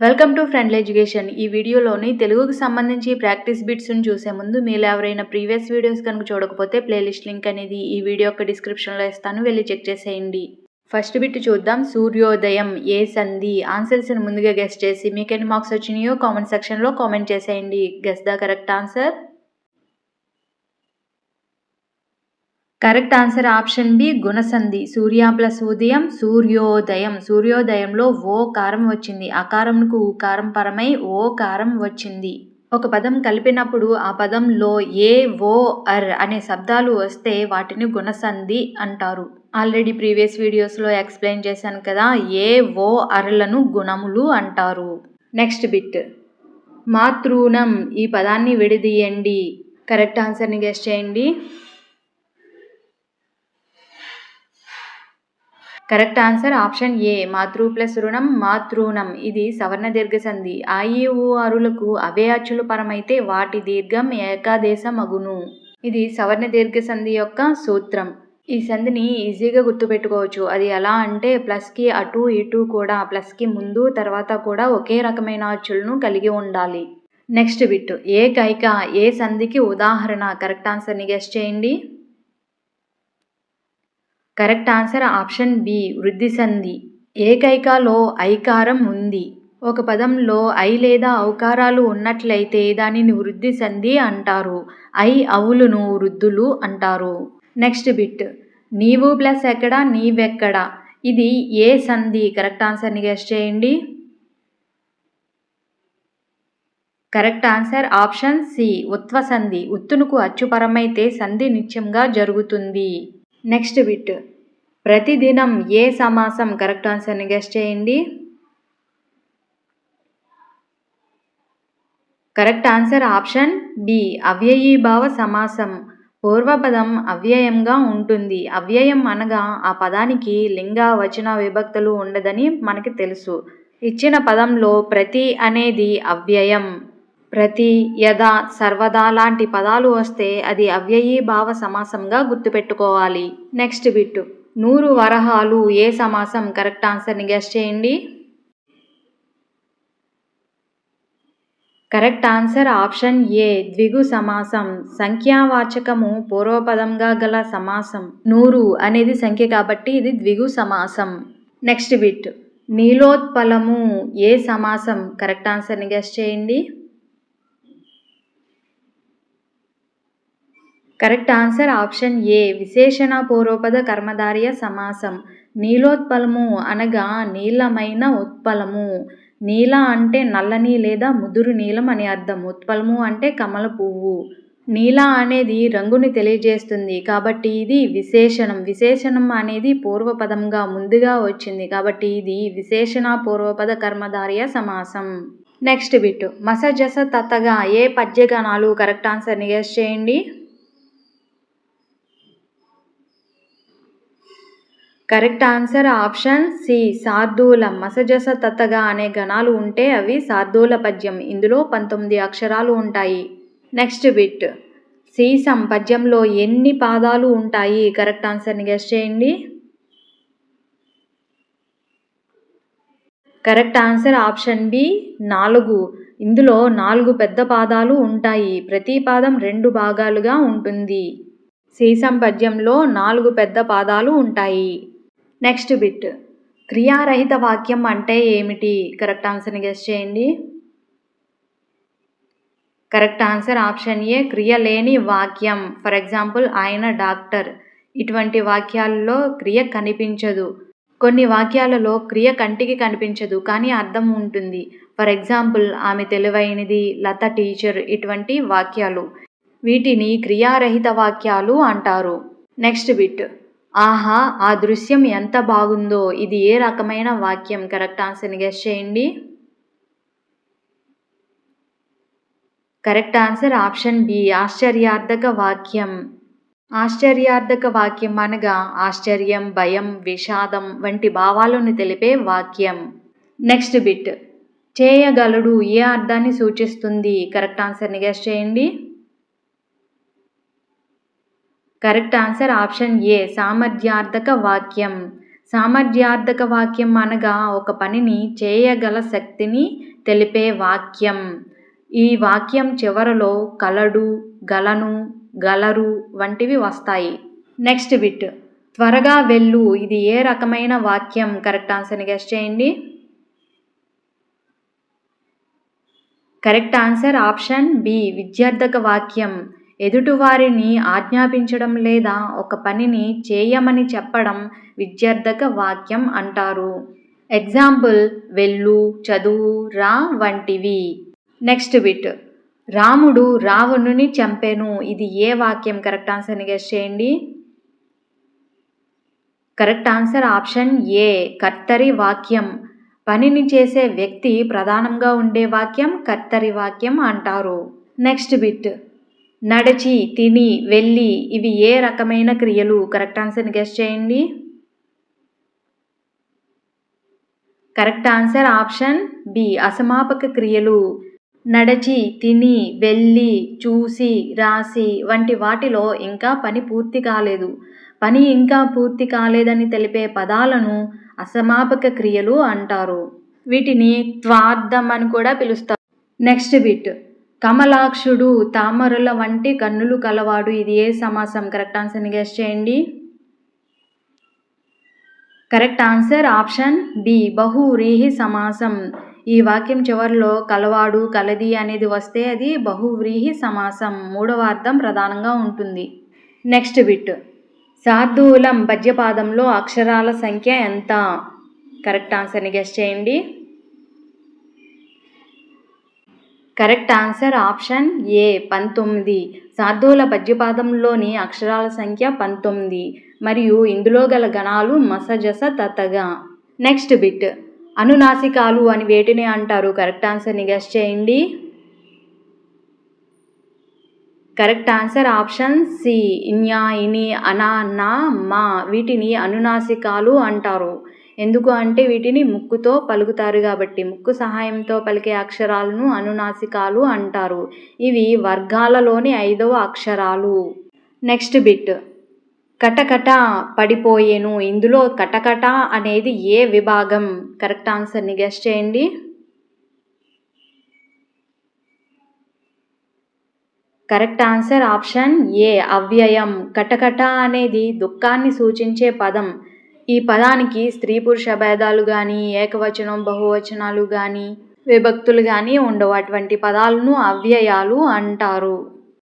Welcome to friendly education ఈ వీడియోలోని తెలుగుకు సంబంధించి ప్రాక్టీస్ బిట్స్ను చూసే ముందు మీరు ఎవరైనా ప్రీవియస్ వీడియోస్ కనుక చూడకపోతే ప్లేలిస్ట్ లింక్ అనేది ఈ వీడియో యొక్క డిస్క్రిప్షన్లో ఇస్తాను. వెళ్ళి చెక్ చేసేయండి. ఫస్ట్ బిట్ చూద్దాం. సూర్యోదయం ఏ సంధి? ఆన్సర్స్ని ముందుగా గెస్ట్ చేసి మీకు ఎన్ని మార్క్స్ వచ్చినాయో కామెంట్ సెక్షన్లో కామెంట్ చేసేయండి. Guess the correct answer correct answer option B గుణసంధి. సూర్య ప్లస్ ఉదయం సూర్యోదయం. సూర్యోదయంలో ఓ కారం వచ్చింది. అకారంకు ఉకారం పరమై ఓ కారం వచ్చింది. ఒక పదం కలిపినప్పుడు ఆ పదంలో ఏ ఓ అర్ అనే శబ్దాలు వస్తే వాటిని గుణసంధి అంటారు. ఆల్రెడీ ప్రీవియస్ వీడియోస్లో ఎక్స్ప్లెయిన్ చేశాను కదా ఏ ఓ అర్లను గుణములు అంటారు. Next bit. మాతృణం ఈ పదాన్ని విడదీయండి. కరెక్ట్ ఆన్సర్ని గెస్ట్ చేయండి. Correct answer option A. మాతృ ప్లస్ రుణం మాతృణం. ఇది సవర్ణ దీర్ఘ సంధి ఆయి అరులకు అవే అచ్చులు పరమైతే వాటి దీర్ఘం ఏకాదేశం అగును ఇది సవర్ణ దీర్ఘ సంధి యొక్క సూత్రం. ఈ సంధిని ఈజీగా గుర్తుపెట్టుకోవచ్చు. అది ఎలా అంటే ప్లస్కి అటు ఇటు కూడా ప్లస్కి ముందు తర్వాత కూడా ఒకే రకమైన అచ్చులను కలిగి ఉండాలి. Next bit. ఏ కైక ఏ సంధికి ఉదాహరణ? కరెక్ట్ ఆన్సర్ని గెస్ట్ చేయండి. కరెక్ట్ ఆన్సర్ ఆప్షన్ బి వృద్ధి సంధి ఏకైకలో ఐకారం ఉంది. ఒక పదంలో ఐ లేదా ఔకారాలు ఉన్నట్లయితే దానిని వృద్ధి సంధి అంటారు. ఐ అవులును వృద్ధులు అంటారు. Next bit. నీవు ప్లస్ ఎక్కడ నీవెక్కడ? ఇది ఏ సంధి? కరెక్ట్ ఆన్సర్ని గెస్ట్ చేయండి. కరెక్ట్ ఆన్సర్ ఆప్షన్ సి ఉత్వ సంధి ఉత్తునుకు అచ్చుపరమైతే సంధి నిత్యంగా జరుగుతుంది. Next bit. ప్రతిదినం ఏ సమాసం? కరెక్ట్ ఆన్సర్ని గెస్ట్ చేయండి. Correct answer option B. అవ్యయీభావ సమాసం. పూర్వపదం అవ్యయంగా ఉంటుంది. అవ్యయం అనగా ఆ పదానికి లింగ వచన విభక్తులు ఉండదని మనకి తెలుసు. ఇచ్చిన పదంలో ప్రతి అనేది అవ్యయం. ప్రతి యథా సర్వదా లాంటి పదాలు వస్తే అది అవ్యయీ భావ సమాసంగా గుర్తుపెట్టుకోవాలి. Next bit. నూరు వరహాలు ఏ సమాసం? కరెక్ట్ ఆన్సర్ని గెస్ చేయండి. Correct answer option A. ద్విగు సమాసం. సంఖ్యావాచకము పూర్వపదంగా గల సమాసం. నూరు అనేది సంఖ్య కాబట్టి ఇది ద్విగు సమాసం. నెక్స్ట్ బిట్ నీలోత్పలము ఏ సమాసం? కరెక్ట్ ఆన్సర్ని గెస్ట్ చేయండి. Correct answer option A. విశేషణ పూర్వపద కర్మధార్య సమాసం. నీలోత్పలము అనగా నీలమైన ఉత్పలము. నీల అంటే నల్లని లేదా ముదురు నీలం అని అర్థం. ఉత్పలము అంటే కమల పువ్వు. నీల అనేది రంగుని తెలియజేస్తుంది. కాబట్టి ఇది విశేషణం. విశేషణం అనేది పూర్వపదంగా ముందుగా వచ్చింది. కాబట్టి ఇది విశేషణ పూర్వపద కర్మధార్య సమాసం. నెక్స్ట్ బిట్ మసజస తతగా ఏ పద్యగణాలు? కరెక్ట్ ఆన్సర్ నిగెస్ చేయండి. కరెక్ట్ ఆన్సర్ ఆప్షన్ సి శార్దూలం మసజస తత్తగా అనే గణాలు ఉంటే అవి శార్దూల పద్యం. ఇందులో పంతొమ్మిది అక్షరాలు ఉంటాయి. Next bit. సీసం పద్యంలో ఎన్ని పాదాలు ఉంటాయి? కరెక్ట్ ఆన్సర్ని గెస్ట్ చేయండి. కరెక్ట్ ఆన్సర్ ఆప్షన్ బి నాలుగు. ఇందులో నాలుగు పెద్ద పాదాలు ఉంటాయి. ప్రతి పాదం రెండు భాగాలుగా ఉంటుంది. సీసం పద్యంలో నాలుగు పెద్ద పాదాలు ఉంటాయి. Next bit. క్రియారహిత వాక్యం అంటే ఏమిటి? కరెక్ట్ ఆన్సర్ని గెస్ట్ చేయండి. కరెక్ట్ ఆన్సర్ ఆప్షన్ ఏ క్రియ లేని వాక్యం. ఫర్ ఎగ్జాంపుల్ ఆయన డాక్టర్. ఇటువంటి వాక్యాలలో క్రియ కనిపించదు. కొన్ని వాక్యాలలో క్రియ కంటికి కనిపించదు కానీ అర్థం ఉంటుంది. ఫర్ ఎగ్జాంపుల్ ఆమె తెలివైనది లత టీచర్ ఇటువంటి వాక్యాలు. వీటిని క్రియారహిత వాక్యాలు అంటారు. Next bit. ఆహా ఆ దృశ్యం ఎంత బాగుందో. ఇది ఏ రకమైన వాక్యం? కరెక్ట్ ఆన్సర్ని గెస్ చేయండి. కరెక్ట్ ఆన్సర్ ఆప్షన్ బి ఆశ్చర్యార్థక వాక్యం. ఆశ్చర్యార్థక వాక్యం అనగా ఆశ్చర్యం భయం విషాదం వంటి భావాలను తెలిపే వాక్యం. Next bit. చేయగలడు ఏ అర్థాన్ని సూచిస్తుంది? కరెక్ట్ ఆన్సర్ని గెస్ట్ చేయండి. కరెక్ట్ ఆన్సర్ ఆప్షన్ ఏ సామర్థ్యార్థక వాక్యం. సామర్థ్యార్థక వాక్యం అనగా ఒక పనిని చేయగల శక్తిని తెలిపే వాక్యం. ఈ వాక్యం చివరలో కలడు గలను గలరు వంటివి వస్తాయి. Next bit. త్వరగా వెళ్ళు ఇది ఏ రకమైన వాక్యం? కరెక్ట్ ఆన్సర్ని గెస్ట్ చేయండి. కరెక్ట్ ఆన్సర్ ఆప్షన్ బి విద్యార్థక వాక్యం. ఎదుటివారిని ఆజ్ఞాపించడం లేదా ఒక పనిని చేయమని చెప్పడం విద్యార్థక వాక్యం అంటారు. ఎగ్జాంపుల్ వెళ్ళు చదువు రా వంటివి. Next bit. రాముడు రావణుని చంపెను. ఇది ఏ వాక్యం? కరెక్ట్ ఆన్సర్ని గెస్ట్ చేయండి. Correct answer option A. కర్తరి వాక్యం. పనిని చేసే వ్యక్తి ప్రధానంగా ఉండే వాక్యం కర్తరి వాక్యం అంటారు. Next bit. నడిచి తిని వెళ్ళి ఇవి ఏ రకమైన క్రియలు? కరెక్ట్ ఆన్సర్ని గెస్ట్ చేయండి. Correct answer option B. అసమాపక క్రియలు. నడిచి తిని వెళ్ళి చూసి రాసి వంటి వాటిలో ఇంకా పని పూర్తి కాలేదు. పని ఇంకా పూర్తి కాలేదని తెలిపే పదాలను అసమాపక క్రియలు అంటారు. వీటిని త్వార్థం అని కూడా పిలుస్తారు. Next bit. కమలాక్షుడు తామరుల వంటి కన్నులు కలవాడు. ఇది ఏ సమాసం? కరెక్ట్ ఆన్సర్ని గెస్ట్ చేయండి. కరెక్ట్ ఆన్సర్ ఆప్షన్ బి బహువ్రీహి సమాసం. ఈ వాక్యం చివరిలో కలవాడు కలది అనేది వస్తే అది బహువ్రీహి సమాసం. మూడవ అర్థం ప్రధానంగా ఉంటుంది. Next bit. శార్దూలం పద్యపాదంలో అక్షరాల సంఖ్య ఎంత? కరెక్ట్ ఆన్సర్ని గెస్ట్ చేయండి. కరెక్ట్ ఆన్సర్ ఆప్షన్ ఏ పంతొమ్మిది. శార్దూల పద్యపాదంలోని అక్షరాల సంఖ్య పంతొమ్మిది. మరియు ఇందులో గల గణాలు మసజస తతగా. Next bit. అనునాసికాలు అని వేటిని అంటారు? కరెక్ట్ ఆన్సర్ని గెస్ చేయండి. కరెక్ట్ ఆన్సర్ ఆప్షన్ సి ఇన్యా ఇని అనా నా మా వీటిని అనునాసికాలు అంటారు. ఎందుకు అంటే వీటిని ముక్కుతో పలుకుతారు కాబట్టి ముక్కు సహాయంతో పలికే అక్షరాలను అనునాసికాలు అంటారు. ఇవి వర్గాలలోని ఐదవ అక్షరాలు. Next bit. కటకట పడిపోయేను. ఇందులో కటకట అనేది ఏ విభాగం? కరెక్ట్ ఆన్సర్ని గెస్ట్ చేయండి. Correct answer option A. అవ్యయం. కటకట అనేది దుఃఖాన్ని సూచించే పదం. ఈ పదానికి స్త్రీ పురుష భేదాలు కానీ ఏకవచనం బహువచనాలు కానీ విభక్తులు కానీ ఉండవు. అటువంటి పదాలను అవ్యయాలు అంటారు.